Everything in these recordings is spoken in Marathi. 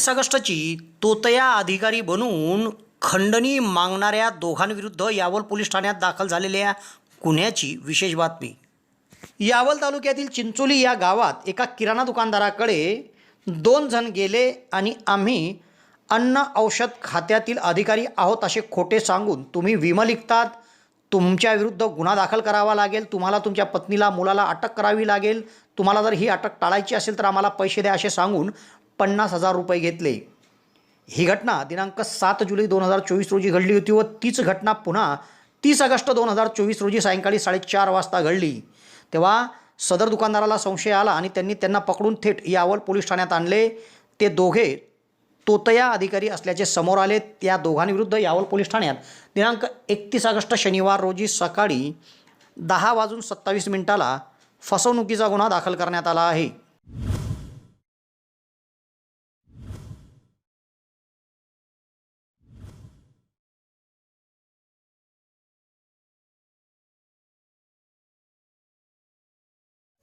एकतीस ऑगस्टची तोतया अधिकारी बनून खंडणी मागणाऱ्या दोघांविरुद्ध यावल पोलीस ठाण्यात दाखल झालेल्या गुन्ह्याची विशेष बातमी. यावल तालुक्यातील चिंचोली या गावात एका किराणा दुकानदाराकडे दोन जण गेले आणि आम्ही अन्न औषध खात्यातील अधिकारी आहोत असे खोटे सांगून तुम्ही विमा लिखतात तुमच्याविरुद्ध गुन्हा दाखल करावा लागेल तुम्हाला तुमच्या पत्नीला मुलाला अटक करावी लागेल तुम्हाला जर ही अटक टाळायची असेल तर आम्हाला पैसे द्या असे सांगून पन्नास हजार रुपये घेतले. ही घटना दिनांक सात जुलै दोन हजार चोवीस रोजी घडली होती व तीच घटना पुन्हा तीस ऑगस्ट दोन हजार चोवीस रोजी सायंकाळी साडेचार वाजता घडली. तेव्हा सदर दुकानदाराला संशय आला आणि त्यांनी त्यांना पकडून थेट यावल पोलीस ठाण्यात आणले. ते दोघे तोतया अधिकारी असल्याचे समोर आले. त्या दोघांविरुद्ध यावल पोलीस ठाण्यात दिनांक एकतीस ऑगस्ट शनिवार रोजी सकाळी दहा वाजून सत्तावीस मिनिटाला फसवणुकीचा गुन्हा दाखल करण्यात आला आहे.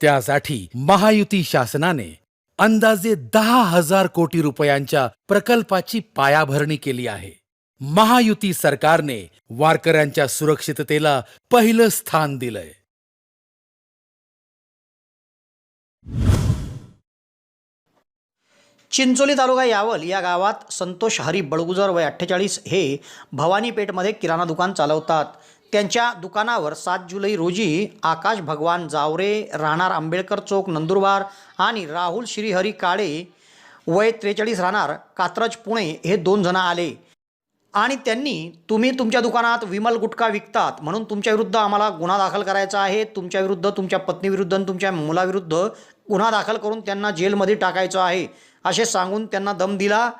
त्यासाठी महायुती शासनाने अंदाजे दहा हजार कोटी रुपयांच्या प्रकल्पाची पायाभरणी केली आहे. महायुती सरकारने वारकऱ्यांच्या सुरक्षिततेला पहिलं स्थान दिलंय. चिंचोली तालुका यावल या गावात संतोष हरी बळगुजर वय अठ्ठेचाळीस हे भवानी पेठमध्ये किराणा दुकान चालवतात. त्यांच्या दुकानावर सात जुलै रोजी आकाश भगवान जावरे राहणार आंबेडकर चौक नंदुरबार आणि राहुल श्रीहरी काळे वय त्रेचाळीस राहणार कात्रज पुणे हे दोन जण आले. आणि त्यांनी तुम्ही तुमच्या दुकानात विमल गुटखा विकतात म्हणून तुमच्याविरुद्ध आम्हाला गुन्हा दाखल करायचा आहे. तुमच्याविरुद्ध तुमच्या पत्नीविरुद्ध आणि तुमच्या मुलाविरुद्ध गुन्हा दाखल करून त्यांना जेलमध्ये टाकायचं आहे. असे सांगून त्यांना दम दिला.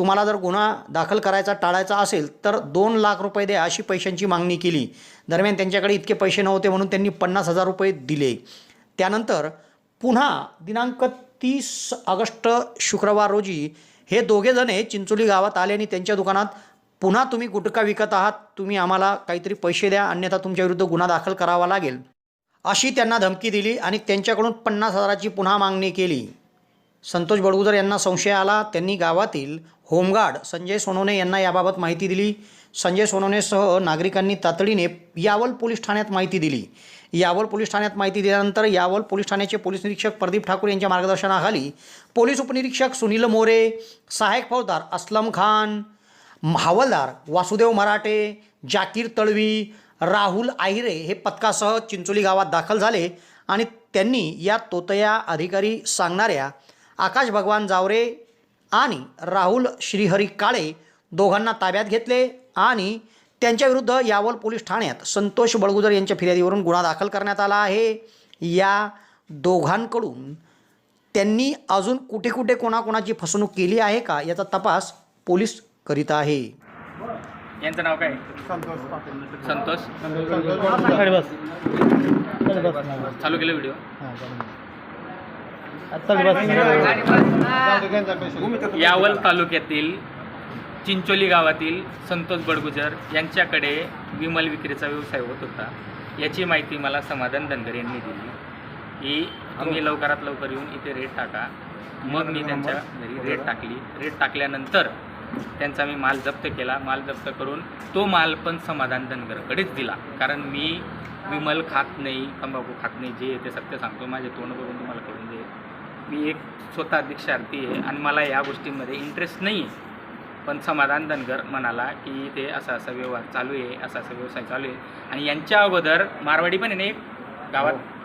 तुम्हाला जर गुन्हा दाखल करायचा टाळायचा असेल तर दोन लाख रुपये द्या अशी पैशांची मागणी केली. दरम्यान त्यांच्याकडे इतके पैसे नव्हते म्हणून त्यांनी पन्नास हजार रुपये दिले. त्यानंतर पुन्हा दिनांक तीस ऑगस्ट शुक्रवार रोजी हे दोघेजण चिंचोली गावात आले आणि त्यांच्या दुकानात पुन्हा तुम्ही गुटखा विकत आहात तुम्ही आम्हाला काहीतरी पैसे द्या अन्यथा तुमच्याविरुद्ध गुन्हा दाखल करावा लागेल. अशी त्यांना धमकी दिली आणि त्यांच्याकडून पन्नास हजाराची पुन्हा मागणी केली. संतोष बडगुजर यांना संशय आला. त्यांनी गावातील होमगार्ड संजय सोनवणे यांना याबाबत माहिती दिली. संजय सोनवणेसह नागरिकांनी तातडीने यावल पोलीस ठाण्यात माहिती दिली. यावल पोलीस ठाण्यात माहिती दिल्यानंतर यावल पोलीस ठाण्याचे पोलीस निरीक्षक प्रदीप ठाकूर यांच्या मार्गदर्शनाखाली पोलीस उपनिरीक्षक सुनील मोरे सहायक फौजदार असलम खान हवालदार वासुदेव मराठे जाकीर तळवी राहुल आहिरे हे पथकासह चिंचोली गावात दाखल झाले आणि त्यांनी या तोतया अधिकारी सांगणाऱ्या आकाश भगवान जावरे आणि राहुल श्रीहरी काळे दोघांना ताब्यात घेतले आणि त्यांच्याविरुद्ध यावल पोलीस ठाण्यात संतोष बळगुजर यांच्या फिर्यादीवरून गुन्हा दाखल करण्यात आला आहे. या दोघांकडून त्यांनी अजून कुठे कुठे कोणाकोणाची फसवणूक केली आहे का याचा तपास पोलीस करीत आहे. यांचं नाव काय? संतोष चालू केलं व्हिडिओ यावल तालुक्यातील चिंचोली गावातील संतोष बडगुजर यांच्याकडे विमल विक्रीचा व्यवसाय होत होता. याची माहिती मला समाधान धनगर यांनी दिली. की तुम्ही लवकरात लवकर येऊन इथे रेट टाका. मग मी त्यांच्या घरी रेट टाकली. रेट टाकल्यानंतर त्यांचा मी माल जप्त केला. माल जप्त करून तो माल पण समाधान धनगरकडेच दिला. कारण मी विमल खात नाही तंबाखू खात नाही जे ते सत्य सांगतो. माझे तोंड बघून तुम्हाला कळून दे मी एक स्वतः दीक्षार्थी आहे आणि मला या गोष्टींमध्ये इंटरेस्ट नाही आहे पण समाधान धनगर म्हणाला की ते असा असा व्यवहार चालू आहे असा असा व्यवसाय चालू आहे. आणि यांच्या अगोदर मारवाडी पण आहे ना एक? गावात? हो.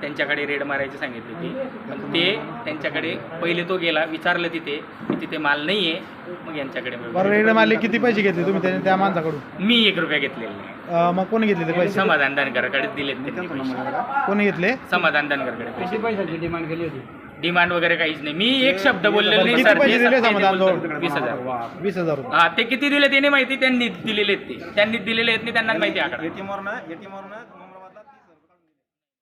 त्यांच्याकडे रेड मारायची सांगितली होती. पण ते त्यांच्याकडे पहिले तो गेला विचारलं तिथे की तिथे माल नाही आहे मग यांच्याकडे. बरं रेड मारले किती पैसे घेतले तुम्ही त्या- त्या माणसाकडून? मी एक रुपया घेतलेले नाही. अं, मग कोणी घेतले ते पैसे? समाधान धनगरकडे दिलेत त्यांनी पैसे. कोणी घेतले? समाधान धनगरकडे पैसे. पैशाची डिमांड केली होती? डिमांड वगैरे काहीच नाही. मी एक शब्द बोललेलो नाही किती सर पैसे दिले ते समाधान? वीस हजार. वीस हजार रुपये. हा ते किती दिले ते नाही माहिती. त्यांनी दिलेले आहेत ते त्यांनी दिलेले आहेत नाही त्यांना माहिती आकडा एटीएमवरनं एटीएमवरनं